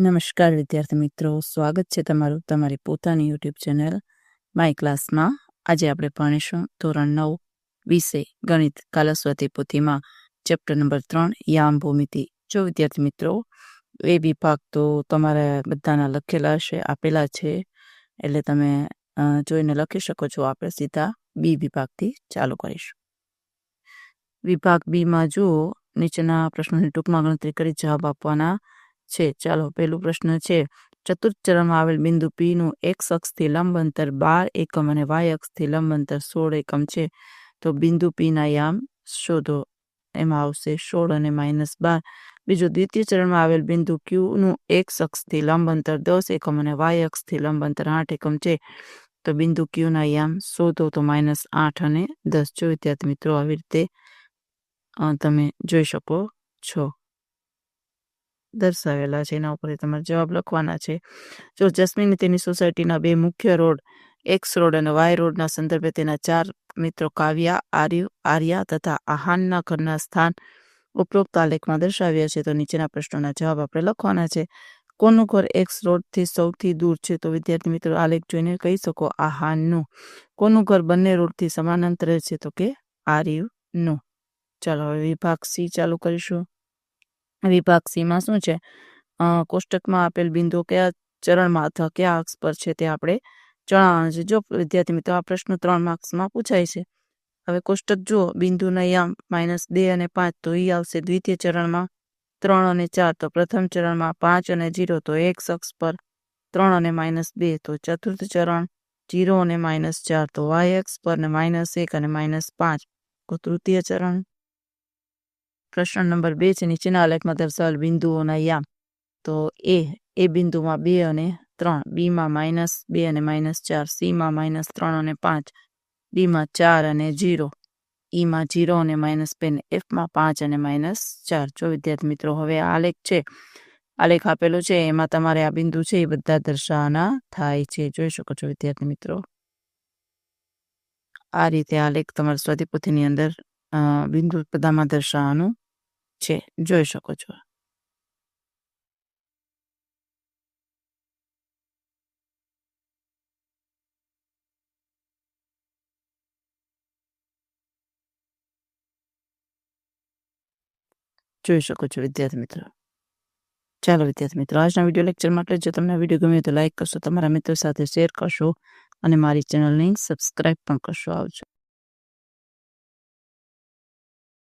નમસ્કાર વિદ્યાર્થી મિત્રો, સ્વાગત છે તમારું તમારી પોતાની યુટ્યુબ ચેનલ માય ક્લાસમાં. આજે આપણે ભણીશું ધોરણ નવ, વિષય ગણિત કાલસ્વતી પોથીમાં, ચેપ્ટર નંબર ત્રણ, યામ ભૂમિતિ. જો વિદ્યાર્થી મિત્રો, એ વિભાગ તો તમારે બધાના લખેલા હશે, આપેલા છે, એટલે તમે જોઈને લખી શકો છો. આપણે સીધા બી વિભાગથી ચાલુ કરીશું. વિભાગ બીમાં જુઓ, નીચેના પ્રશ્નોની ટૂંકમાં ગણતરી કરી જવાબ આપવાના છે. ચાલો, પહેલું પ્રશ્ન છે. ચતુર્થ ચરણમાં આવેલ બિંદુ પી નું એક્સ અક્ષથી લંબ અંતર બાર એકમ અને વાય અક્ષથી લંબ અંતર સોળ એકમ છે. તો બિંદુ પી ના યામ શોધો. એમાં આવશે સોળ અને માઇનસ બાર. બીજું દ્વિતીય ચરણમાં આવેલ બિંદુ ક્યુ નું એક્સ અક્ષથી લંબ અંતર દસ એકમ અને વાય અક્ષથી લંબ અંતર આઠ એકમ છે. તો બિંદુ ક્યુ ના યામ શોધો તો માઇનસ આઠ અને દસ. જો વિદ્યાર્થી મિત્રો, આવી રીતે તમે જોઈ શકો છો. દર્શાવેલા છે, એના ઉપર તમારે જવાબ લખવાના છે. જો જસ્મીન તેની સોસાયટીના બે મુખ્ય રોડ એક્સ રોડ અને વાય રોડના સંદર્ભે તેના ચાર મિત્રો કાવ્યા, આર્યુ, આર્યા તથા આહાનના ઘરના સ્થાન ઉપરોક્ત આલેખમાં દર્શાવ્યા છે, તો નીચેના પ્રશ્નોના જવાબ આપણે લખવાના છે. કોનું ઘર એક્સ રોડથી સૌથી દૂર છે, તો વિદ્યાર્થી મિત્રો આલેખ જોઈને કહી શકો આહાનનું. કોનું ઘર બંને રોડથી સમાંતરે છે, તો કે આર્યુનું. ચાલો હવે વિભાગ સી ચાલુ કરીશું. વિભાગ સીમાં શું છે? કોષ્ટકમાં આપેલ બિંદુ કયા ચરણમાં અથવા કયા અક્ષ પર છે તે આપણે જણાવવાનું છે. જો વિદ્યાર્થી મિત્રો આ પ્રશ્ન ત્રણ માર્ક્સમાં પૂછાય છે. હવે કોષ્ટક જુઓ. બિંદુના યામ માઇનસ બે અને પાંચ, તો ઈ આવશે દ્વિતીય ચરણમાં ત્રણ અને ચાર, તો પ્રથમ ચરણમાં પાંચ અને જીરો, તો એક અક્ષ પર ત્રણ અને માઇનસ બે, તો ચતુર્થ ચરણ જીરો અને માઇનસ ચાર, તો વાય અક્ષ પર ને માઇનસ એક અને માઇનસ પાંચ, તો તૃતીય ચરણ પ્રશ્ન નંબર બે છે, નીચેના આલેખમાં દર્શાવેલ બિંદુઓના યામ તો એ એ બિંદુમાં બે અને ત્રણ, બીમાં માઇનસ બે અને માઇનસ ચાર, સીમાં માઇનસ ત્રણ અને પાંચ, ડીમાં ચાર અને જીરો, ઈમાં જીરો અને માઇનસ બે ને એફમાં પાંચ અને માઇનસ ચાર. જો વિદ્યાર્થી મિત્રો, હવે આલેખ છે, આલેખ આપેલો છે, એમાં તમારે આ બિંદુ છે એ બધા દર્શાવવાના થાય છે. જોઈ શકો છો વિદ્યાર્થી મિત્રો. આ રીતે આલેખ તમારા સ્વાધ્યાયપોથીની અંદર બિંદુ બધામાં દર્શાવવાનું છે, જોઈ શકો છો. જોઈ શકો છો, વિદ્યાર્થી મિત્રો. ચાલો વિદ્યાર્થી મિત્રો, આજના વીડિયો લેક્ચર માટે જો તમને વીડિયો ગમ્યો તો લાઇક કરશો, તમારા મિત્રો સાથે શેર કરશો અને મારી ચેનલને સબસ્ક્રાઇબ પણ કરશો. આવજો.